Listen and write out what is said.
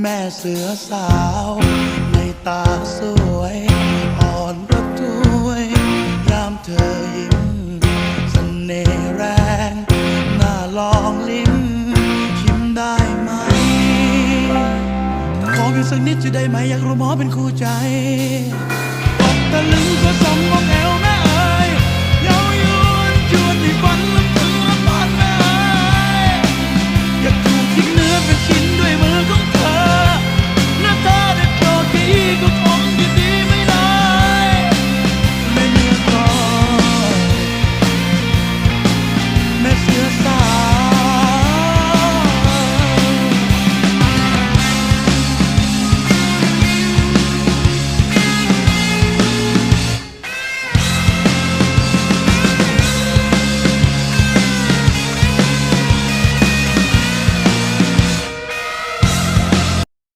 แม่เสือสาว ในตาสวย อ่อนระทวย ยามเธอยิ้มเสน่ห์แรงน่าลองลิ้มชิมได้ไหม ขอเพียงสักนิดจะได้ไหม อยากรู้หมอเป็นคู่ใจ